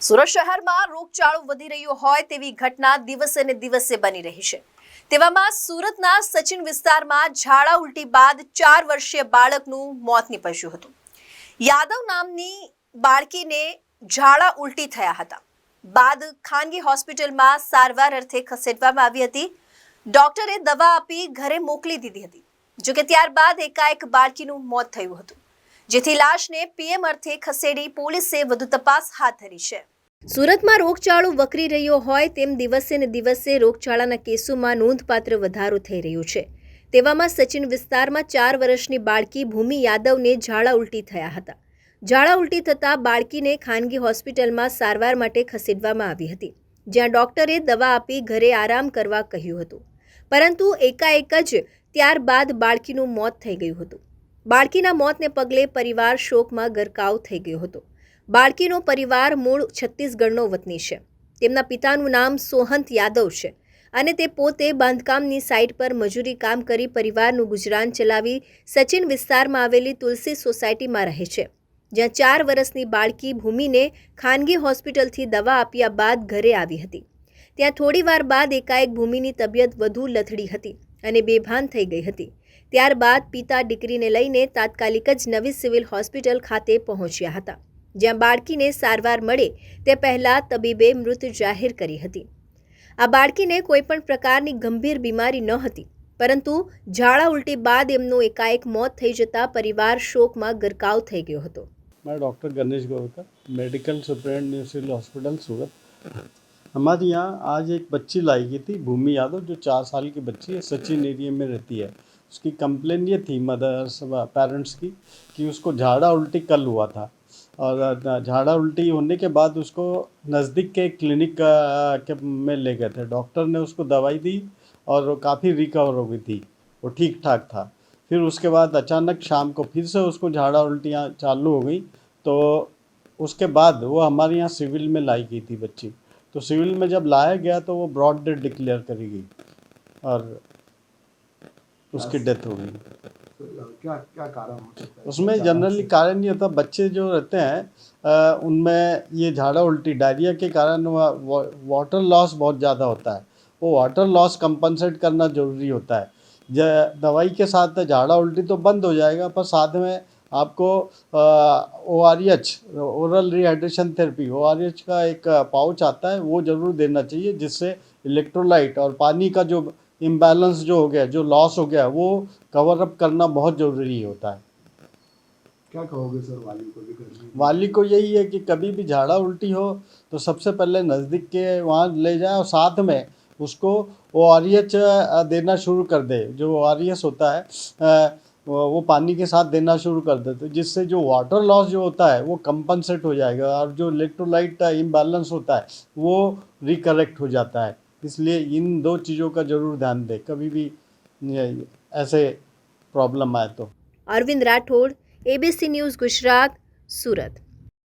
સુરત શહેરમાં રોગચાળો વધી રહ્યો હોય તેવી ઘટના દિવસે ને દિવસે બની રહી છે. તેવામાં સુરતના સચિન વિસ્તારમાં ઝાડા ઉલટી બાદ ચાર વર્ષીય બાળકનું મોત નીપજ્યું હતું. યાદવ નામની બાળકીને ઝાડા ઉલટી થયા હતા. બાદ ખાનગી હોસ્પિટલમાં સારવાર અર્થે ખસેડવામાં આવી હતી. ડોક્ટરે દવા આપી ઘરે મોકલી દીધી હતી. જોકે ત્યારબાદ એકાએક બાળકીનું મોત થયું હતું. જેથી લાશને પીએમ અર્થે ખસેડી પોલીસે વધુ તપાસ હાથ ધરી છે. સુરતમાં રોગચાળો વકરી રહ્યો હોય તેમ દિવસે ને દિવસે રોગચાળાના કેસોમાં નોંધપાત્ર વધારો થઈ રહ્યો છે. તેવામાં સચિન વિસ્તારમાં ચાર વર્ષની બાળકી ભૂમિ યાદવને ઝાડા ઉલટી થયા હતા. ઝાડા ઉલટી થતાં બાળકીને ખાનગી હોસ્પિટલમાં સારવાર માટે ખસેડવામાં આવી હતી, જ્યાં ડોક્ટરે દવા આપી ઘરે આરામ કરવા કહ્યું હતું. પરંતુ એકાએક જ ત્યારબાદ બાળકીનું મોત થઈ ગયું હતું. બાળકીના મોતને પગલે પરિવાર શોકમાં ગરકાવ થઈ ગયો હતો. બાળકીનો પરિવાર મૂળ છત્તીસગઢનો વતની છે. તેમના પિતાનું નામ સોહંત યાદવ છે અને તે પોતે બાંધકામની સાઇટ પર મજૂરી કામ કરી પરિવારનું ગુજરાન ચલાવી સચિન વિસ્તારમાં આવેલી તુલસી સોસાયટીમાં રહે છે. જ્યાં ચાર વર્ષની બાળકી ભૂમિને ખાનગી હોસ્પિટલથી દવા આપ્યા બાદ ઘરે આવી હતી. ત્યાં થોડીવાર બાદ એકાએક ભૂમિની તબિયત વધુ લથડી હતી અને બેભાન થઈ ગઈ હતી. ત્યારબાદ પિતા દીકરીને લઈને તાત્કાલિક જ નવી સિવિલ હોસ્પિટલ ખાતે પહોંચ્યા હતા જ્યાં બાળકીને સારવાર મળે તે પહેલા તબીબે મૃત જાહેર કરી હતી આ બાળકીને કોઈપણ પ્રકારની ગંભીર બીમારી ન હતી પરંતુ ઝાડા ઉલટી બાદ એમનું એકાએક મોત થઈ જતા પરિવાર શોકમાં ગરકાવ થઈ ગયો હતો मैं doctor Ganesh Gorkar medical superintendent new civil hospital Surat हमारे यहाँ आज एक बच्ची लाई गई थी, भूमि यादव, जो चार साल की बच्ची है, सचिन एरिया में रहती है। उसकी कंप्लेन ये थी मदर्स पेरेंट्स की कि उसको झाड़ा उल्टी कल हुआ था। और झाड़ा उल्टी होने के बाद उसको नज़दीक के क्लिनिक के में ले गए थे। डॉक्टर ने उसको दवाई दी और काफ़ी रिकवर हो गई थी। वो ठीक ठाक था। फिर उसके बाद अचानक शाम को फिर से उसको झाड़ा उल्टियाँ चालू हो गई। तो उसके बाद वो हमारे यहाँ सिविल में लाई गई थी बच्ची। तो सिविल में जब लाया गया तो वो ब्रॉड डेड डिक्लेयर करी गई और उसकी डेथ हो गई। तो क्या क्या कारण उसमें जनरली कारण ये होता बच्चे जो रहते हैं उनमें ये झाड़ा उल्टी डायरिया के कारण वाटर लॉस बहुत ज़्यादा होता है। वो वाटर लॉस कंपनसेट करना ज़रूरी होता है। दवाई के साथ झाड़ा उल्टी तो बंद हो जाएगा पर साथ में आपको O R H oral rehydration therapy O R H का एक पाउच आता है वो ज़रूर देना चाहिए जिससे इलेक्ट्रोलाइट और पानी का जो इम्बैलेंस जो हो गया जो लॉस हो गया वो कवर अप करना बहुत ज़रूरी होता है। क्या कहोगे सर वाली को भी वाली को यही है कि कभी भी झाड़ा उल्टी हो तो सबसे पहले नज़दीक के वहाँ ले जाए और साथ में उसको ओ आर एच देना शुरू कर दे। जो ओ आर एस होता है वो पानी के साथ देना शुरू कर देते जिससे जो वाटर लॉस जो होता है, वो कंपनसेट हो जाएगा और जो इलेक्ट्रोलाइट इम्बैलेंस होता है, वो रिकरेक्ट हो जाता है। इसलिए इन दो चीज़ों का ज़रूर ध्यान दें, कभी भी ऐसे प्रॉब्लम आए तो। Arvind Rathod ABC news Gujarat, Surat.